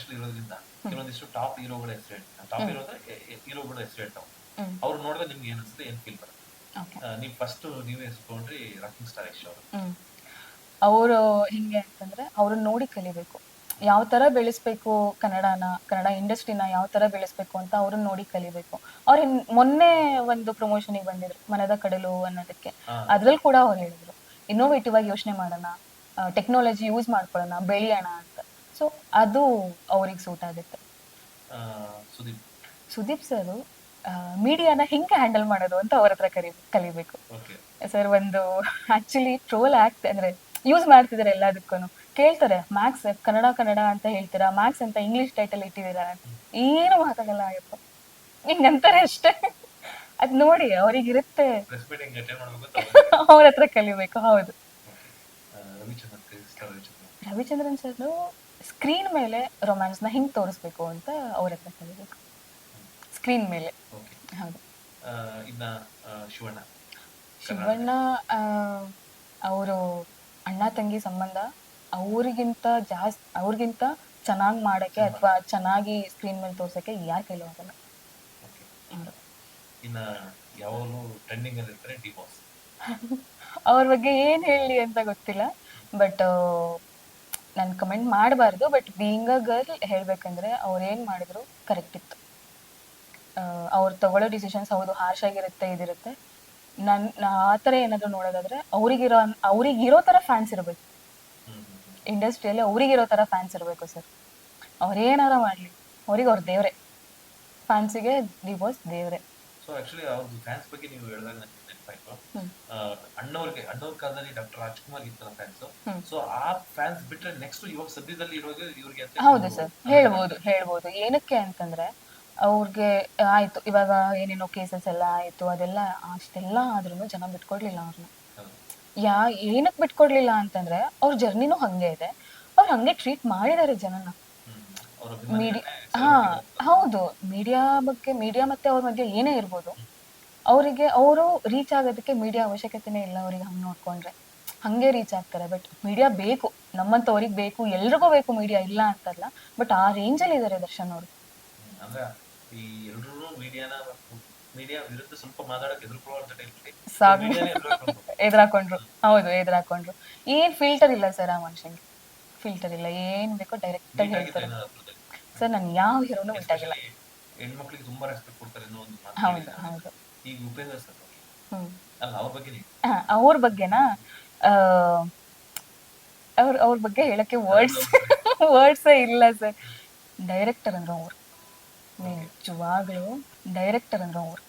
ಹೀರೋಗಳ ಹೆಸರು ಹೇಳ್ತೀನಿ. Top hero ಅಂದ್ರೆ ಹೀರೋಗಳ ಹೆಸರು ಹೇಳ್ತಾವ. ಅವ್ರು ನೋಡಿದ್ರೆ ನಿಮ್ಗೆ ಏನ್ ಅನ್ಸುತ್ತೆ ಏನ್ ಫೀಲ್ ಬರುತ್ತೆ ನೀವು ಫಸ್ಟ್ ನೀವೇ ಇಸ್ಕೊಂಡ್ರಿ ರಾಕಿಂಗ್ ಸ್ಟಾರ್ ಯಶ್ ಅವರು. ಅವರು ಹಿಂಗೆ ಅಂತಂದ್ರೆ ಅವ್ರನ್ನ ನೋಡಿ ಕಲಿಬೇಕು. ಯಾವ ತರ ಬೆಳೆಸ್ಬೇಕು ಕನ್ನಡನ ಕನ್ನಡ ಇಂಡಸ್ಟ್ರಿನ ಯಾವ ತರ ಬೆಳೆಸ್ಬೇಕು ಅಂತ ಅವ್ರನ್ನ ನೋಡಿ ಕಲಿಬೇಕು. ಅವ್ರ ಮೊನ್ನೆ ಒಂದು ಪ್ರಮೋಷನಿಗೆ ಬಂದಿದ್ರು ಮನದ ಕಡಲು ಅನ್ನೋದಕ್ಕೆ. ಅದ್ರಲ್ಲಿ ಕೂಡ ಅವ್ರು ಹೇಳಿದ್ರು ಇನ್ನೋವೇಟಿವ್ ಆಗಿ ಯೋಚನೆ ಮಾಡೋಣ ಟೆಕ್ನಾಲಜಿ ಯೂಸ್ ಮಾಡ್ಕೊಳ್ಳೋಣ ಬೆಳೆಯೋಣ ಅಂತ. ಸೊ ಅದು ಅವ್ರಿಗೆ ಸೂಟ್ ಆಗುತ್ತೆ. ಸುದೀಪ್. ಸರ್ ಮೀಡಿಯಾನ ಹೆಂಗೆ ಹ್ಯಾಂಡಲ್ ಮಾಡೋದು ಅಂತ ಅವ್ರ ಹತ್ರ ಕಲಿ ಕಲಿಬೇಕು. ಸರ್ ಒಂದು ಆಕ್ಚುಲಿ ಟ್ರೋಲ್ ಆಕ್ಟ್ ಅಂದ್ರೆ ಯೂಸ್ ಮಾಡ್ತಿದ್ದಾರೆ ಎಲ್ಲದಕ್ಕೂ ಕೇಳ್ತಾರೆ ಮ್ಯಾಕ್ಸ್ ಕನ್ನಡ ಕನ್ನಡ ಅಂತ ಹೇಳ್ತೀರಾ? ಮ್ಯಾಕ್ಸ್ ಅಂತ ಇಂಗ್ಲಿಷ್ ಟೈಟಲ್ ಇಟ್ಟಿದ್ದೀರಾ? ಅಂತ ಏನು ಮಾತಾಡಲ್ಲ ಅಯ್ಯಪ್ಪ ಹಿಂಗಂತಾರೆ ಅಷ್ಟೇ. ಅದ್ ನೋಡಿ ಅವ್ರಿಗಿರುತ್ತೆ ಅವ್ರ ಹತ್ರ ಕಲಿಬೇಕು ಹೌದು. ರವಿಚಂದ್ರನ್ ಸರ್ ಸ್ಕ್ರೀನ್ ಮೇಲೆ ರೊಮ್ಯಾನ್ಸ್ನ ಹಿಂಗ್ ತೋರಿಸ್ಬೇಕು ಅಂತ ಅವ್ರ ಹತ್ರ ಕಲಿಬೇಕು ಸ್ಕ್ರೀನ್ ಮೇಲೆ. ಹೌದು. ಶಿವಣ್ಣ. ಶಿವಣ್ಣ ಅವರು ಅಣ್ಣ ತಂಗಿ ಸಂಬಂಧ ಅವ್ರಿಗಿಂತ ಜಾಸ್ತಿ ಅವ್ರಿಗಿಂತ ಚೆನ್ನಾಗಿ ಮಾಡಕ್ಕೆ ಅಥವಾ ಚೆನ್ನಾಗಿ ಸ್ಕ್ರೀನ್ ಮೇಲೆ ತೋರ್ಸಕ್ಕೆ ಯಾರ ಕೈಲೂ ಆಗಲ್ಲ ಅವ್ರ ಬಗ್ಗೆ ಏನ್ ಹೇಳಿ ಅಂತ ಗೊತ್ತಿಲ್ಲ. ಬಟ್ ನಾನು ಕಮೆಂಟ್ ಮಾಡಬಾರ್ದು ಬಟ್ ಬೀಯಿಂಗ್ ಅ ಗರ್ಲ್ ಹೇಳ್ಬೇಕಂದ್ರೆ ಅವ್ರು ಏನು ಮಾಡಿದ್ರು ಕರೆಕ್ಟ್ ಇತ್ತು. ಅವ್ರು ತಗೊಳ್ಳೋ ಡಿಸಿಷನ್ಸ್ ಹೌದು ಹಾರ್ಶ್ ಆಗಿರುತ್ತೆ, ಇದಿರುತ್ತೆ. ನನ್ ಆ ಥರ ಏನಾದರೂ ನೋಡೋದಾದ್ರೆ ಅವ್ರಿಗಿರೋ ಅವ್ರಿಗಿರೋ ಥರ ಫ್ಯಾನ್ಸ್ ಇರಬೇಕು. ಇಂಡಸ್ಟ್ರಿಯಲ್ಲಿ ಅವ್ರಿಗಿರೋ ಥರ ಫ್ಯಾನ್ಸ್ ಇರಬೇಕು ಸರ್ ಅವ್ರೇನಾರ ಮಾಡಲಿ, ಅವ್ರಿಗೆ ಅವ್ರ ದೇವ್ರೆ. ಫ್ಯಾನ್ಸಿಗೆ ದಿ ಬಾಸ್ ದೇವ್ರೆ. ಸೊ ಆಕ್ಚುಲಿ ಅವ್ರದ್ದು ಫ್ಯಾನ್ಸ್ ಬಗ್ಗೆ ನೀವು ಹೇಳಿದಾಗ ನನಗೆ ನೆನಪಾಯ್ತು. ಅಣ್ಣವ್ರಿಗೆ ಅಣ್ಣವ್ರ ಕಾಲದಲ್ಲಿ ಡಾಕ್ಟರ್ ರಾಜ್ಕುಮಾರ್ ಇತ್ತಲ್ಲ ಫ್ಯಾನ್ಸ್. ಸೊ ಆ ಫ್ಯಾನ್ಸ್ ಬಿಟ್ರೆ ನೆಕ್ಸ್ಟ್ ಇವಾಗ ಸದ್ಯದಲ್ಲಿ ಇರೋದು ಇವ್ರಿಗೆ ಹೌದು ಸರ್. ಹೇಳ್ಬೋದು. ಹೇಳ್ಬೋದು ಏನಕ್ಕೆ ಅಂತಂದ್ರೆ ಅವ್ರಿಗೆ ಆಯ್ತು ಇವಾಗ ಏನೇನೋ ಕೇಸಸ್ ಎಲ್ಲ ಆಯ್ತು ಅದೆಲ್ಲ ಅಷ್ಟೆಲ್ಲ ಆದ್ರೂ ಜನ ಬಿಟ್ಕೊಡ್ಲಿಲ್ಲ ಅವ್ರನ್ನ ಯಾ ಏನಕ್ಕೆ ಬಿಟ್ಕೊಡ್ಲಿಲ್ಲ ಅಂತಂದ್ರೆ ಅವ್ರ ಜರ್ನಿನೂ ಹಂಗೆ ಇದೆ. ಅವ್ರು ಹಂಗೆ ಟ್ರೀಟ್ ಮಾಡಿದ್ದಾರೆ ಜನನ. ಮೀಡಿ ಹಾ ಹೌದು. ಮೀಡಿಯಾ ಬಗ್ಗೆ ಮೀಡಿಯಾ ಮತ್ತೆ ಅವ್ರ ಮಧ್ಯೆ ಏನೇ ಇರ್ಬೋದು. ಅವರಿಗೆ ಅವರು ರೀಚ್ ಆಗೋದಕ್ಕೆ ಮೀಡಿಯಾ ಅವಶ್ಯಕತೆನೇ ಇಲ್ಲ ಅವ್ರಿಗೆ ಹಂಗೆ ನೋಡ್ಕೊಂಡ್ರೆ. ಹಂಗೆ ರೀಚ್ ಆಗ್ತಾರೆ. ಬಟ್ ಮೀಡಿಯಾ ಬೇಕು. ನಮ್ಮಂತವ್ರಿಗೆ ಬೇಕು. ಎಲ್ರಿಗೂ ಬೇಕು ಮೀಡಿಯಾ ಇಲ್ಲ ಅಂತಲ್ಲ. ಬಟ್ ಆ ರೇಂಜಲ್ಲಿ ಇದ್ದಾರೆ ದರ್ಶನ್ ಅವರು. ಸಾಕು. ಎದುರಾಕೊಂಡ್ರು. ಹೌದು ಎದುರಾಕೊಂಡ್ರು. ಏನ್ ಫಿಲ್ಟರ್ ಇಲ್ಲ ಸರ್ ಆ ಮನುಷ್ಯಂಗೆ. ಫಿಲ್ಟರ್ ಇಲ್ಲ. ಏನ್ ಬೇಕೋ ಡೈರೆಕ್ಟ್ ಆಗಿ ಹೇಳ್ತಾರೆ. ಸರ್ ನಾನು ಯಾವ ಹೀರೋನು ಆಗಿಲ್ಲ ಹೆಣ್ಮಕ್ಳಿಗೆ ತುಂಬಾ ರೆಸ್ಪೆಕ್ಟ್ ಕೊಡ್ತಾರೆ ಅನ್ನೋ ಒಂದು ಮಾತು ಹೌದು ಹೌದು. ಈಗ ಉಪೇಂದ್ರ ಸರ್ ಅಲ್ಲ ಅವ್ರ ಬಗ್ಗೆ ಅವ್ರ ಬಗ್ಗೆನಾ? ಅವ್ರ ಅವ್ರ ಬಗ್ಗೆ ಹೇಳಕ್ಕೆ ವರ್ಡ್ಸ್ ವರ್ಡ್ಸೇ ಇಲ್ಲ ಸರ್. ಡೈರೆಕ್ಟರ್ ಅಂದ್ರೆ ಅವ್ರು. ನಿಜವಾಗ್ಲೂ ಡೈರೆಕ್ಟರ್ ಅಂದ್ರೆ ಅವ್ರು.